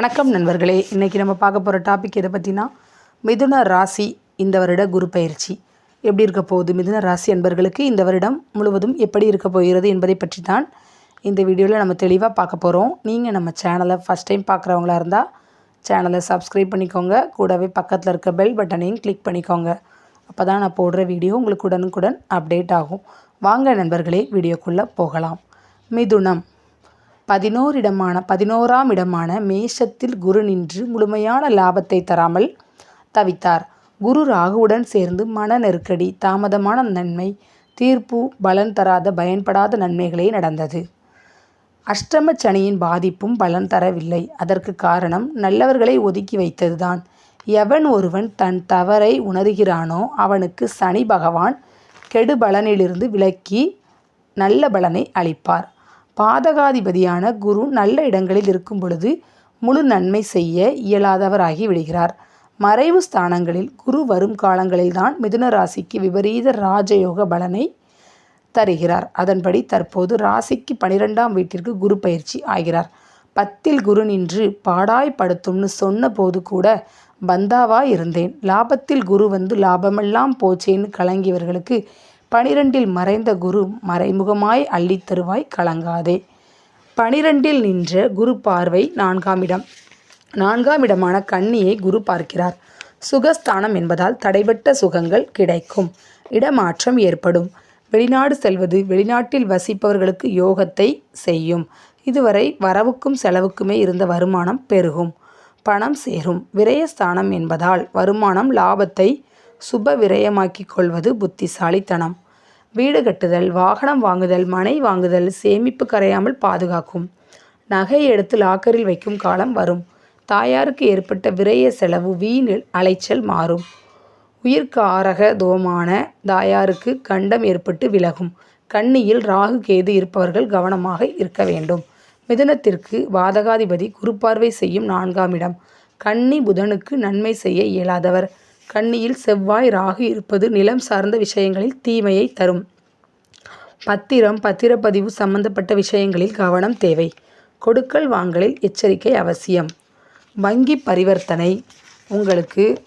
வணக்கம் நண்பர்களே. இன்றைக்கி நம்ம பார்க்க போகிற டாபிக் எதை பற்றினா மிதுன ராசி இந்த வருட குரு பயிற்சி. எப்படி இருக்க போகுது மிதுன ராசி என்பர்களுக்கு இந்த வருடம் முழுவதும் எப்படி இருக்க போகிறது என்பதை பற்றி தான் இந்த வீடியோவில் நம்ம தெளிவாக பார்க்க போகிறோம் நீங்கள் நம்ம சேனலை ஃபஸ்ட் டைம் பார்க்குறவங்களா இருந்தால் சேனலை சப்ஸ்கிரைப் பண்ணிக்கோங்க. கூடவே பக்கத்தில் இருக்க பெல் பட்டனையும் கிளிக் பண்ணிக்கோங்க. அப்போ தான் நான் போடுற வீடியோ உங்களுக்கு உடனுக்குடன் அப்டேட் ஆகும். வாங்க நண்பர்களே வீடியோக்குள்ளே போகலாம். மிதுனம். பதினோரிடமான பதினோராம் இடமான மேஷத்தில் குரு நின்று முழுமையான லாபத்தை தராமல் தவித்தார். குரு ராகுவுடன் சேர்ந்து மன நெருக்கடி தாமதமான நன்மை தீர்ப்பு பலன் தராத பயன்படாத நன்மைகளே நடந்தது. அஷ்டம சனியின் பாதிப்பும் பலன் தரவில்லை. அதற்கு காரணம் நல்லவர்களை ஒதுக்கி வைத்ததுதான். எவன் ஒருவன் தன் தவறை உணர்கிறானோ அவனுக்கு சனி பகவான் கெடு பலனிலிருந்து விலக்கி நல்ல பலனை அளிப்பார். பாதகாதிபதியான குரு நல்ல இடங்களில் இருக்கும் பொழுது முழு நன்மை செய்ய இயலாதவராகி விடுகிறார். மறைவு ஸ்தானங்களில் குரு வரும் காலங்களில்தான் மிதுன ராசிக்கு விபரீத ராஜயோக பலனை தருகிறார். அதன்படி தற்போது ராசிக்கு பனிரெண்டாம் வீட்டிற்கு குரு பயிற்சி ஆகிறார். பத்தில் குரு நின்று பாடாய்படுத்தும்னு சொன்ன போது கூட பந்தாவா இருந்தேன். லாபத்தில் குரு வந்து லாபமெல்லாம் போச்சேன்னு கலங்கியவர்களுக்கு பனிரெண்டில் மறைந்த குரு மறைமுகமாய் அள்ளித்தருவாய் கலங்காதே. பனிரெண்டில் நின்ற குரு பார்வை நான்காம் இடம். நான்காம் இடமான கன்னியை குரு பார்க்கிறார். சுகஸ்தானம் என்பதால் தடைபட்ட சுகங்கள் கிடைக்கும். இடமாற்றம் ஏற்படும். வெளிநாடு செல்வது வெளிநாட்டில் வசிப்பவர்களுக்கு யோகத்தை செய்யும். இதுவரை வரவுக்கும் செலவுக்குமே இருந்த வருமானம் பெருகும். பணம் சேரும். விரயஸ்தானம் என்பதால் வருமானம் லாபத்தை சுப விரயமாக்கிக் கொள்வது புத்திசாலித்தனம். வீடு கட்டுதல் வாகனம் வாங்குதல் மனை வாங்குதல் சேமிப்பு கரையாமல் பாதுகாக்கும். நகை எடுத்து லாக்கரில் வைக்கும் காலம் வரும். தாயாருக்கு ஏற்பட்ட விரய செலவு வீணில் அலைச்சல் மாறும். உயிர்காரக தோமான தாயாருக்கு கண்டம் ஏற்பட்டு விலகும். கண்ணியில் ராகு கேது இருப்பவர்கள் கவனமாக இருக்க வேண்டும். மிதுனத்திற்கு வாதகாதிபதி குருப்பார்வை செய்யும் நான்காம் இடம். கன்னி புதனுக்கு நன்மை செய்ய இயலாதவர். கன்னியில் செவ்வாய் ராகு இருப்பது நிலம் சார்ந்த விஷயங்களில் தீமையை தரும். பத்திரம் பத்திரப்பதிவு சம்பந்தப்பட்ட விஷயங்களில் கவனம் தேவை. கொடுக்கல் வாங்கலில் எச்சரிக்கை அவசியம். வங்கி பரிவர்த்தனை. உங்களுக்கு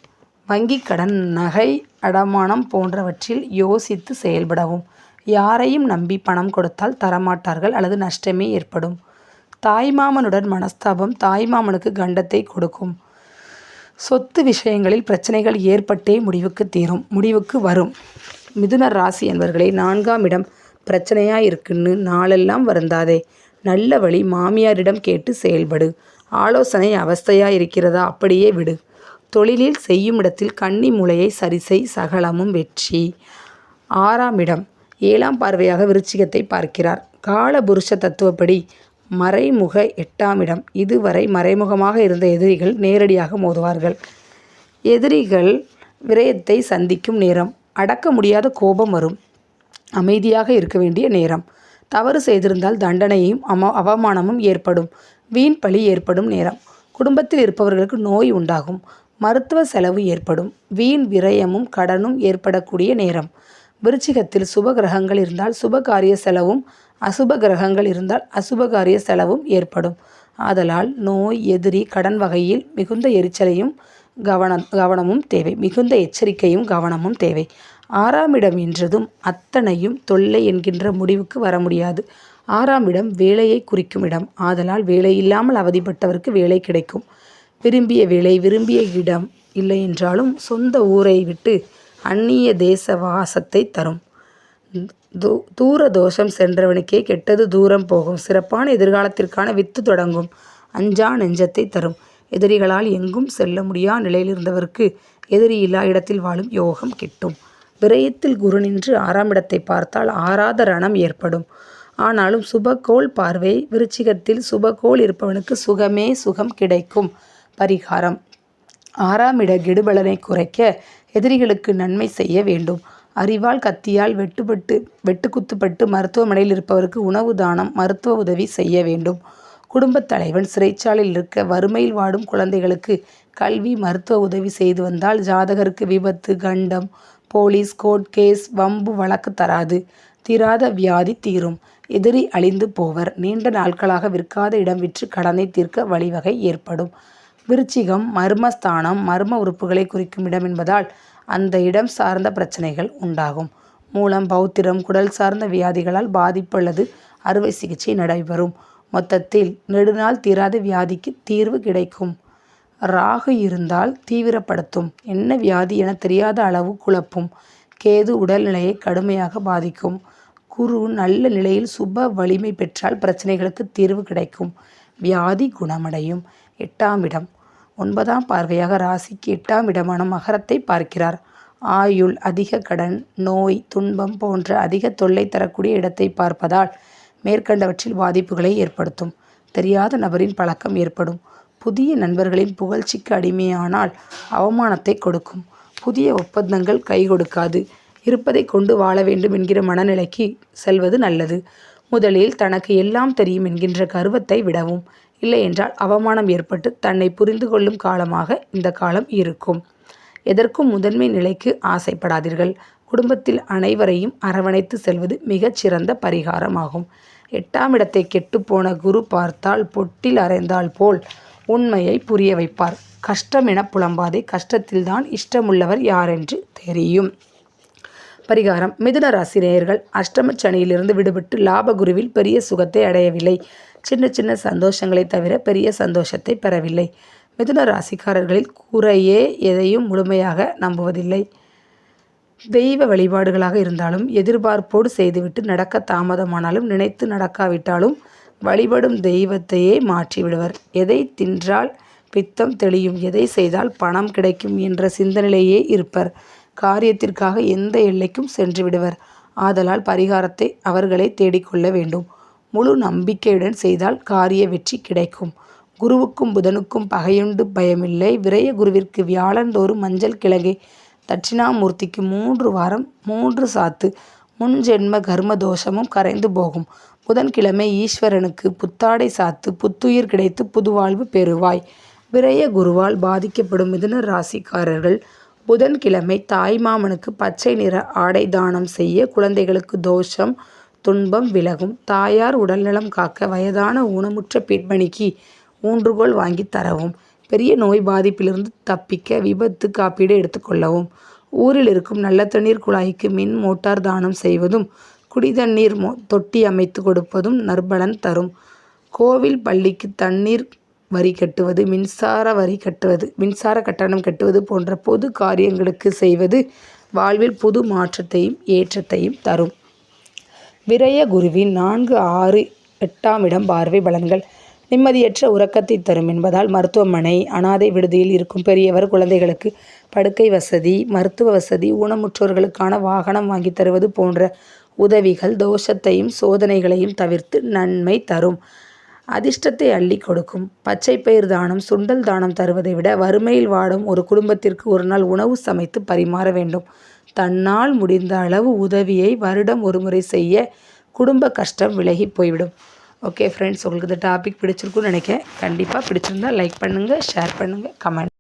வங்கி கடன் நகை அடமானம் போன்றவற்றில் யோசித்து செயல்படவும். யாரையும் நம்பி பணம் கொடுத்தால் தரமாட்டார்கள் அல்லது நஷ்டமே ஏற்படும். தாய்மாமனுடன் மனஸ்தாபம் தாய்மாமனுக்கு கண்டத்தை கொடுக்கும். சொத்து விஷயங்களில் பிரச்சனைகள் ஏற்பட்டே முடிவுக்கு தீரும் முடிவுக்கு வரும். மிதுன ராசி என்பவர்களே நான்காம் இடம் பிரச்சனையாக இருக்குன்னு நாளெல்லாம் வருந்தாதே. நல்ல வழி மாமியாரிடம் கேட்டு செயல்படு. ஆலோசனை அவஸ்தையாக இருக்கிறதா அப்படியே விடு. தொழிலில் செய்யும் இடத்தில் கன்னி மூலையை சரிசெய் சகலமும் வெற்றி. ஆறாம் இடம் ஏழாம் பார்வையாக விருச்சிகத்தை பார்க்கிறார். காலபுருஷ தத்துவப்படி மறைமுக எட்டாம் இடம் இதுவரை மறைமுகமாக இருந்த எதிரிகள் நேரடியாக மோதுவார்கள். எதிரிகள் விரயத்தை சந்திக்கும் நேரம் அடக்க முடியாத கோபம் வரும். அமைதியாக இருக்க வேண்டிய நேரம். தவறு செய்திருந்தால் தண்டனையும் அம அவமானமும் ஏற்படும். வீண் பழி ஏற்படும் நேரம். குடும்பத்தில் இருப்பவர்களுக்கு நோய் உண்டாகும். மருத்துவ செலவு ஏற்படும். வீண் விரயமும் கடனும் ஏற்படக்கூடிய நேரம். விருச்சிகத்தில் சுப கிரகங்கள் இருந்தால் சுப காரிய செலவும் அசுப கிரகங்கள் இருந்தால் அசுப காரிய செலவும் ஏற்படும். ஆதலால் நோய் எதிரி கடன் வகையில் மிகுந்த எரிச்சலையும் கவன கவனமும் தேவை. மிகுந்த எச்சரிக்கையும் கவனமும் தேவை. ஆறாம் இடம் என்றதும் அத்தனையும் தொல்லை என்கின்ற முடிவுக்கு வர முடியாது. ஆறாம் இடம் வேலையை குறிக்கும் இடம். ஆதலால் வேலை இல்லாமல் அவதிப்பட்டவருக்கு வேலை கிடைக்கும். விரும்பிய வேலை விரும்பிய இடம் இல்லை என்றாலும் சொந்த ஊரை விட்டு அந்நிய தேச வாசத்தை தரும். தூ தூர தோஷம் சென்றவனுக்கே கெட்டது தூரம் போகும். சிறப்பான எதிர்காலத்திற்கான வித்து தொடங்கும். அஞ்சா நெஞ்சத்தை தரும். எதிரிகளால் எங்கும் செல்ல முடியா நிலையில் இருந்தவருக்கு எதிரி இல்லா இடத்தில் வாழும் யோகம் கிட்டும். விரயத்தில் குரு நின்று ஆறாம் இடத்தை பார்த்தால் ஆறாத ரணம் ஏற்படும். ஆனாலும் சுபகோள் பார்வை விருச்சிகத்தில் சுபகோள் இருப்பவனுக்கு சுகமே சுகம் கிடைக்கும். பரிகாரம். ஆறாம் இட கெடுபலனை குறைக்க எதிரிகளுக்கு நன்மை செய்ய வேண்டும். அறிவால் கத்தியால் வெட்டுப்பட்டு வெட்டுக்குத்துப்பட்டு மருத்துவமனையில் இருப்பவருக்கு உணவு தானம் மருத்துவ உதவி செய்ய வேண்டும். குடும்பத் தலைவன் சிறைச்சாலையில் இருக்க வறுமையில் வாடும் குழந்தைகளுக்கு கல்வி மருத்துவ உதவி செய்து வந்தால் ஜாதகருக்கு விபத்து கண்டம் போலீஸ் கோர்ட் கேஸ் வம்பு வழக்கு தராது. தீராத வியாதி தீரும். எதிரி அழிந்து போவர். நீண்ட நாட்களாக விற்காத இடம் விற்று கடனை தீர்க்க வழிவகை ஏற்படும். விருச்சிகம் மர்மஸ்தானம் மர்ம உறுப்புகளை குறிக்கும் இடம் என்பதால் அந்த இடம் சார்ந்த பிரச்சனைகள் உண்டாகும். மூலம் பௌத்திரம் குடல் சார்ந்த வியாதிகளால் பாதிப்பு அல்லது அறுவை சிகிச்சை நடைபெறும். மொத்தத்தில் நெடுநாள் தீராத வியாதிக்கு தீர்வு கிடைக்கும். ராகு இருந்தால் தீவிரப்படுத்தும். என்ன வியாதி என தெரியாத அளவு குழப்பும். கேது உடல்நிலையை கடுமையாக பாதிக்கும். குரு நல்ல நிலையில் சுப வலிமை பெற்றால் பிரச்சனைகளுக்கு தீர்வு கிடைக்கும். வியாதி குணமடையும். எட்டாம் இடம். ஒன்பதாம் பார்வையாக ராசிக்கு எட்டாம் இடமான மகரத்தை பார்க்கிறார். ஆயுள் அதிக கடன் நோய் துன்பம் போன்ற அதிக தொல்லை தரக்கூடிய இடத்தை பார்ப்பதால் மேற்கண்டவற்றில் பாதிப்புகளை ஏற்படுத்தும். தெரியாத நபரின் பழக்கம் ஏற்படும். புதிய நண்பர்களின் புகழ்ச்சிக்கு அடிமையானால் அவமானத்தை கொடுக்கும். புதிய ஒப்பந்தங்கள் கை கொடுக்காது. இருப்பதை கொண்டு வாழ வேண்டும் என்கிற மனநிலைக்கு செல்வது நல்லது. முதலில் தனக்கு எல்லாம் தெரியும் என்கின்ற கர்வத்தை விடவும். இல்லை என்றால் அவமானம் ஏற்பட்டு தன்னை புரிந்து கொள்ளும் காலமாக இந்த காலம் இருக்கும். எதற்கும் முதன்மை நிலைக்கு ஆசைப்படாதீர்கள். குடும்பத்தில் அனைவரையும் அரவணைத்து செல்வது மிகச் சிறந்த பரிகாரமாகும். எட்டாம் இடத்தை கெட்டுப்போன குரு பார்த்தால் பொட்டில் அரைந்தால் போல் உண்மையை புரிய வைப்பார். கஷ்டம் என புலம்பாதே கஷ்டத்தில்தான் இஷ்டமுள்ளவர் யாரென்று தெரியும். பரிகாரம். மிதுன ராசி நேயர்கள் அஷ்டம சனியிலிருந்து விடுபட்டு லாபகுருவில் பெரிய சுகத்தை அடையவில்லை. சின்ன சின்ன சந்தோஷங்களை தவிர பெரிய சந்தோஷத்தை பெறவில்லை. மிதுன ராசிக்காரர்களில் குறையே எதையும் முழுமையாக நம்புவதில்லை. தெய்வ வழிபாடுகளாக இருந்தாலும் எதிர்பார்ப்போடு செய்துவிட்டு நடக்க தாமதமானாலும் நினைத்து நடக்காவிட்டாலும் வழிபடும் தெய்வத்தையே மாற்றிவிடுவர். எதை தின்றால் பித்தம் தெளியும் எதை செய்தால் பணம் கிடைக்கும் என்ற சிந்தனையிலேயே இருப்பர். காரியத்திற்காக எந்த எல்லைக்கும் சென்று விடுவர். ஆதலால் பரிகாரத்தை அவர்களே தேடிக்கொள்ள வேண்டும். முழு நம்பிக்கையுடன் செய்தால் காரிய வெற்றி கிடைக்கும். குருவுக்கும் புதனுக்கும் பகையுண்டு பயமில்லை. விரைய குருவிற்கு வியாழந்தோறும் மஞ்சள் கிழங்கை தட்சிணாமூர்த்திக்கு மூன்று வாரம் மூன்று சாத்து முன் ஜென்ம கர்ம தோஷமும் கரைந்து போகும். புதன்கிழமை ஈஸ்வரனுக்கு புத்தாடை சாத்து புத்துயிர் கிடைத்து புதுவாழ்வு பெறுவாய். விரைய குருவால் பாதிக்கப்படும் மிதுன ராசிக்காரர்கள் புதன்கிழமை தாய்மாமனுக்கு பச்சை நிற ஆடை தானம் செய்ய குழந்தைகளுக்கு தோஷம் துன்பம் விலகும். தாயார் உடல்நலம் காக்க வயதான ஊனமுற்ற பெண்மணிக்கு ஊன்றுகோல் வாங்கி தரவும். பெரிய நோய் பாதிப்பிலிருந்து தப்பிக்க விபத்து காப்பீடு எடுத்துக்கொள்ளவும் ஊரில் இருக்கும் நல்ல தண்ணீர் குழாய்க்கு மின் மோட்டார் தானம் செய்வதும் குடிதண்ணீர் மோ தொட்டி அமைத்து கொடுப்பதும் நற்பலன் தரும். கோவில் பள்ளிக்கு தண்ணீர் வரி கட்டுவது மின்சார வரி கட்டுவது மின்சார கட்டணம் கட்டுவது போன்ற பொது காரியங்களுக்கு செய்வது வாழ்வில் புது மாற்றத்தையும் ஏற்றத்தையும் தரும். விரய குருவின் நான்கு ஆறு எட்டாம் இடம் பார்வை பலன்கள். நிம்மதியற்ற உறக்கத்தை தரும் என்பதால் மருத்துவமனை அனாதை விடுதியில் இருக்கும் பெரியவர் குழந்தைகளுக்கு படுக்கை வசதி மருத்துவ வசதி ஊனமுற்றோர்களுக்கான வாகனம் வாங்கி தருவது போன்ற உதவிகள் தோஷத்தையும் சோதனைகளையும் தவிர்த்து நன்மை தரும். அதிர்ஷ்டத்தை அள்ளி கொடுக்கும். பச்சை பயிர் தானம் சுண்டல் தானம் தருவதை விட வறுமையில் வாடும் ஒரு குடும்பத்திற்கு ஒரு நாள் உணவு சமைத்து பரிமாற வேண்டும். தன்னால் முடிந்த அளவு உதவியை வருடம் ஒருமுறை செய்ய குடும்ப கஷ்டம் விலகி போய்விடும். ஓகே ஃப்ரெண்ட்ஸ் உங்களுக்கு இந்த டாபிக் பிடிச்சிருக்குன்னு நினைக்கிறேன். கண்டிப்பாக பிடிச்சிருந்தா லைக் பண்ணுங்கள் ஷேர் பண்ணுங்கள் கமெண்ட்